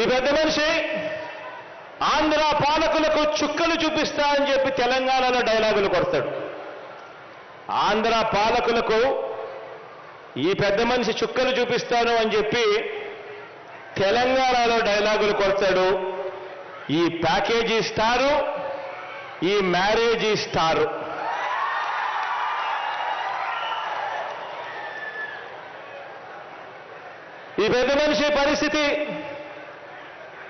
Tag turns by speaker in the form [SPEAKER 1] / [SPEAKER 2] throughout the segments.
[SPEAKER 1] ఈ పెద్ద మనిషి ఆంధ్ర పాలకులకు చుక్కలు చూపిస్తా అని చెప్పి తెలంగాణలో డైలాగులు కొడతాడు. ఆంధ్ర పాలకులకు ఈ పెద్ద మనిషి చుక్కలు చూపిస్తాను అని చెప్పి తెలంగాణలో డైలాగులు కొడతాడు. ఈ ప్యాకేజీ స్టారు ఈ మ్యారేజీ స్టారు. ఈ పెద్ద మనిషి పరిస్థితి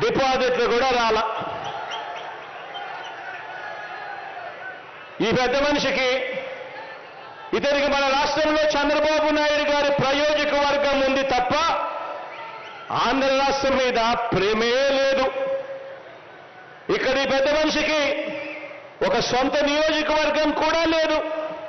[SPEAKER 1] డిపాజిట్లు కూడా రాల. ఈ పెద్ద మనిషికి ఇతనికి మన రాష్ట్రంలో చంద్రబాబు నాయుడు గారి ప్రయోజక వర్గం ఉంది తప్ప ఆంధ్ర రాష్ట్రం మీద ప్రేమే లేదు. ఇక్కడ ఈ పెద్ద మనిషికి ఒక సొంత నియోజకవర్గం కూడా లేదు.